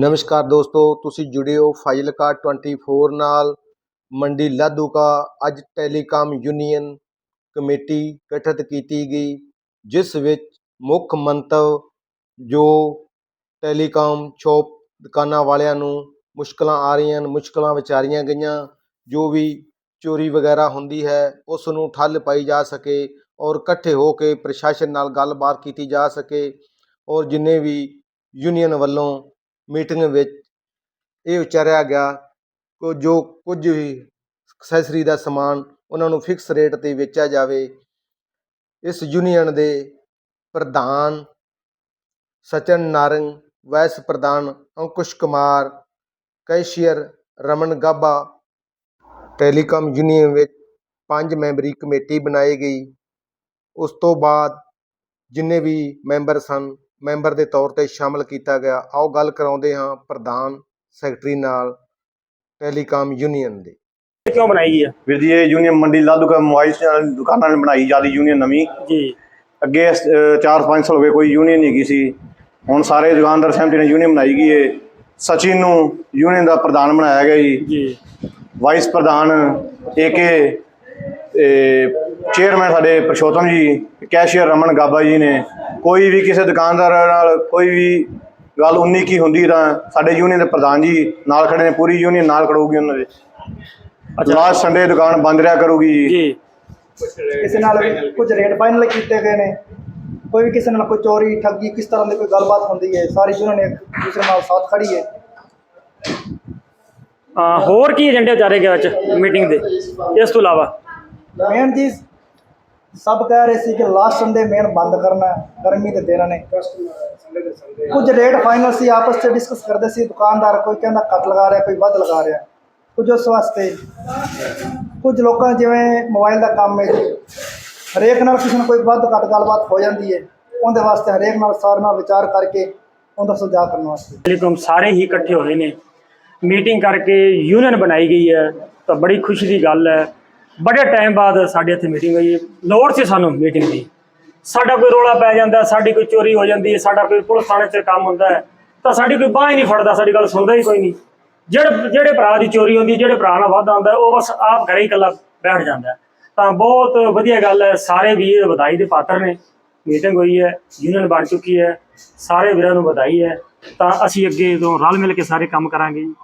ਨਮਸਕਾਰ ਦੋਸਤੋ, ਤੁਸੀਂ ਜੁੜੇ ਹੋ ਫਾਜ਼ਿਲਕਾ 24 ਨਾਲ। ਮੰਡੀ ਲਾਧੂਕਾ, ਅੱਜ ਟੈਲੀਕਾਮ ਯੂਨੀਅਨ ਕਮੇਟੀ ਗਠਿਤ ਕੀਤੀ ਗਈ, ਜਿਸ ਵਿੱਚ ਮੁੱਖ ਮੰਤਵ ਜੋ ਟੈਲੀਕਾਮ ਸ਼ੋਪ ਦੁਕਾਨਾਂ ਵਾਲਿਆਂ ਨੂੰ ਮੁਸ਼ਕਲਾਂ ਆ ਰਹੀਆਂ ਹਨ, ਮੁਸ਼ਕਲਾਂ ਵਿਚਾਰੀਆਂ ਗਈਆਂ, ਜੋ ਵੀ ਚੋਰੀ ਵਗੈਰਾ ਹੁੰਦੀ ਹੈ ਉਸ ਨੂੰ ਠੱਲ ਪਾਈ ਜਾ ਸਕੇ ਔਰ ਇਕੱਠੇ ਹੋ ਕੇ ਪ੍ਰਸ਼ਾਸਨ ਨਾਲ ਗੱਲਬਾਤ ਕੀਤੀ ਜਾ ਸਕੇ ਔਰ ਜਿੰਨੇ ਵੀ ਯੂਨੀਅਨ ਵੱਲੋਂ ਮੀਟਿੰਗ ਵਿੱਚ ਇਹ ਵਿਚਾਰਿਆ ਗਿਆ ਕਿ ਜੋ ਕੁਝ ਵੀ ਐਕਸੈਸਰੀ ਦਾ ਸਮਾਨ ਉਹਨਾਂ ਨੂੰ ਫਿਕਸ ਰੇਟ ਤੇ ਵੇਚਿਆ ਜਾਵੇ, ਇਸ ਯੂਨੀਅਨ ਦੇ ਪ੍ਰਧਾਨ ਸਚਨ ਨਾਰੰਗ ਵਾਈਸ ਪ੍ਰਧਾਨ Ankush Kumar, cashier Raman Gaba, telecom union ਵਿੱਚ ਪੰਜ ਮੈਂਬਰੀ ਕਮੇਟੀ ਬਣਾਈ ਗਈ। ਉਸ ਤੋਂ ਬਾਅਦ ਜਿੰਨੇ ਵੀ ਮੈਂਬਰ ਸਨ ਮੈਂਬਰ ਦੇ ਤੌਰ ਤੇ ਸ਼ਾਮਲ ਕੀਤਾ ਗਿਆ। ਆਓ ਗੱਲ ਕਰਾਉਂਦੇ ਹਾਂ ਪ੍ਰਧਾਨ ਸੈਕਟਰੀ ਨਾਲ ਟੈਲੀਕਾਮ ਯੂਨੀਅਨ ਦੇ। ਕਿਉਂ ਬਣਾਈ ਗਈ ਆ? ਵੀਰ ਜੀ ਇਹ ਯੂਨੀਅਨ ਮੰਡੀ ਲਾਧੂਕਾ ਮੋਬਾਈਲ ਚੈਨਲ ਦੁਕਾਨਾਂ ਨੇ ਬਣਾਈ ਜ਼ਿਆਦਾ ਯੂਨੀਅਨ ਨਵੀਂ। ਜੀ। ਅੱਗੇ 4-5 ਸਾਲ ਹੋ ਗਏ ਕੋਈ ਯੂਨੀਅਨ ਨਹੀਂ ਹੈਗੀ ਸੀ। ਹੁਣ ਸਾਰੇ ਦੁਕਾਨਦਾਰ ਸਹਿਮਤੀ ਨਾਲ ਯੂਨੀਅਨ ਬਣਾਈ ਗਈ ਹੈ ਸਚਿਨ ਨੂੰ ਯੂਨੀਅਨ ਦਾ ਪ੍ਰਧਾਨ ਬਣਾਇਆ ਗਿਆ ਜੀ। ਜੀ। ਵਾਈਸ ਪ੍ਰਧਾਨ ਏਕੇ ਚੇਅਰਮੈਨ ਸਾਡੇ ਪ੍ਰਸ਼ੋਤਮ ਜੀ ਕੈਸ਼ੀਅਰ ਰਮਨ ਗਾਬਾ ਜੀ ਨੇ ਕੋਈ ਵੀ ਕਿਸੇ ਦੁਕਾਨਦਾਰ ਨਾਲ ਕੋਈ ਵੀ ਗੱਲ ਉਨੀ ਕੀ ਹੁੰਦੀ ਤਾਂ ਸਾਡੇ ਯੂਨੀਅਨ ਦੇ ਪ੍ਰਧਾਨ ਜੀ ਨਾਲ ਖੜੇ ਨੇ ਪੂਰੀ ਯੂਨੀਅਨ ਨਾਲ ਖੜੋਗੀ ਉਹਨਾਂ ਦੇ। ਲਾਸਟ ਸੰਡੇ ਦੁਕਾਨ ਬੰਦ ਰਿਹਾ ਕਰੂਗੀ ਜੀ। ਕਿਸੇ ਨਾਲ ਕੁਝ ਰੇਟ ਫਾਈਨਲ ਕੀਤੇ ਗਏ ਨੇ ਕੋਈ ਵੀ ਕਿਸੇ ਨਾਲ ਕੋਈ ਚੋਰੀ ਠੱਗੀ ਕਿਸ ਤਰ੍ਹਾਂ ਦੀ ਕੋਈ ਗੱਲਬਾਤ ਹੁੰਦੀ ਹੈ ਸਾਰੀ ਯੂਨੀਅਨ ਇੱਕ ਦੂਸਰੇ ਨਾਲ ਸਾਥ ਖੜੀ ਹੈ। ਹੋਰ ਕੀ ਏਜੰਡੇ ਵਿਚਾਰੇ ਗਏ ਵਿੱਚ ਮੀਟਿੰਗ ਦੇ ਇਸ ਤੋਂ ਇਲਾਵਾ? ਮੇਨ ਜੀ ਸਭ ਕਹਿ ਰਹੇ ਸੀ ਕਿ ਲਾਸਟ ਸੰਡੇ ਮੇਨ ਬੰਦ ਕਰਨਾ ਹੈ, ਗਰਮੀ ਦੇ ਦਿਨਾਂ ਨੇ। ਕੁਝ ਰੇਟ ਫਾਈਨਲ ਸੀ ਆਪਸ ਵਿੱਚ ਡਿਸਕਸ ਕਰਦੇ ਸੀ ਦੁਕਾਨਦਾਰ ਕੋਈ ਕਹਿੰਦਾ ਘੱਟ ਲਗਾ ਰਿਹਾ ਕੋਈ ਵੱਧ ਲਗਾ ਰਿਹਾ। ਕੁਝ ਉਸ ਵਾਸਤੇ। ਕੁਝ ਲੋਕਾਂ ਜਿਵੇਂ ਮੋਬਾਈਲ ਦਾ ਕੰਮ ਹੈ ਹਰੇਕ ਨਾਲ ਕਿਸੇ ਨਾਲ ਕੋਈ ਵੱਧ ਘੱਟ ਗੱਲਬਾਤ ਹੋ ਜਾਂਦੀ ਹੈ ਉਹਦੇ ਵਾਸਤੇ ਹਰੇਕ ਨਾਲ ਸਾਰ ਨਾਲ ਵਿਚਾਰ ਕਰਕੇ ਉਹਦਾ ਸੁਝਾਅ ਕਰਨ ਵਾਸਤੇ। ਟੈਲੀਕਾਮ ਸਾਰੇ ਹੀ ਇਕੱਠੇ ਹੋਏ ਨੇ। ਮੀਟਿੰਗ ਕਰਕੇ ਯੂਨੀਅਨ ਬਣਾਈ ਗਈ ਹੈ ਤਾਂ ਬੜੀ ਖੁਸ਼ੀ ਦੀ ਗੱਲ ਹੈ। ਬੜੇ ਟਾਈਮ ਬਾਅਦ ਸਾਡੇ ਇੱਥੇ ਮੀਟਿੰਗ ਹੋਈ। ਹੈ ਲੋੜ ਸੀ ਸਾਨੂੰ ਮੀਟਿੰਗ ਦੀ। ਸਾਡਾ ਕੋਈ ਰੋਲਾ ਪੈ ਜਾਂਦਾ, ਸਾਡੀ ਕੋਈ ਚੋਰੀ ਹੋ ਜਾਂਦੀ ਹੈ, ਸਾਡਾ ਕੋਈ ਪੁਲਿਸ ਥਾਣੇ 'ਚ ਕੰਮ ਹੁੰਦਾ ਹੈ, ਤਾਂ ਸਾਡੀ ਕੋਈ ਬਾਹ ਹੀ ਨਹੀਂ ਫੜਦਾ, ਸਾਡੀ ਗੱਲ ਸੁਣਦਾ ਹੀ ਕੋਈ ਨਹੀਂ। ਜਿਹੜੇ ਜਿਹੜੇ ਭਰਾ ਦੀ ਚੋਰੀ ਹੁੰਦੀ, ਜਿਹੜੇ ਭਰਾ ਨਾਲ ਵਾਧਾ ਹੁੰਦਾ, ਉਹ ਬਸ ਆਪ ਘਰੇ ਹੀ ਇਕੱਲਾ ਬੈਠ ਜਾਂਦਾ ਤਾਂ ਬਹੁਤ ਵਧੀਆ ਗੱਲ ਹੈ, ਸਾਰੇ ਵੀਰ ਵਧਾਈ ਦੇ ਪਾਤਰ ਨੇ। ਮੀਟਿੰਗ ਹੋਈ ਹੈ ਯੂਨੀਅਨ ਬਣ ਚੁੱਕੀ ਹੈ, ਸਾਰੇ ਵੀਰਾਂ ਨੂੰ ਵਧਾਈ ਹੈ। ਤਾਂ ਅਸੀਂ ਅੱਗੇ ਤੋਂ ਰਲ ਮਿਲ ਕੇ ਸਾਰੇ ਕੰਮ ਕਰਾਂਗੇ ਜੀ।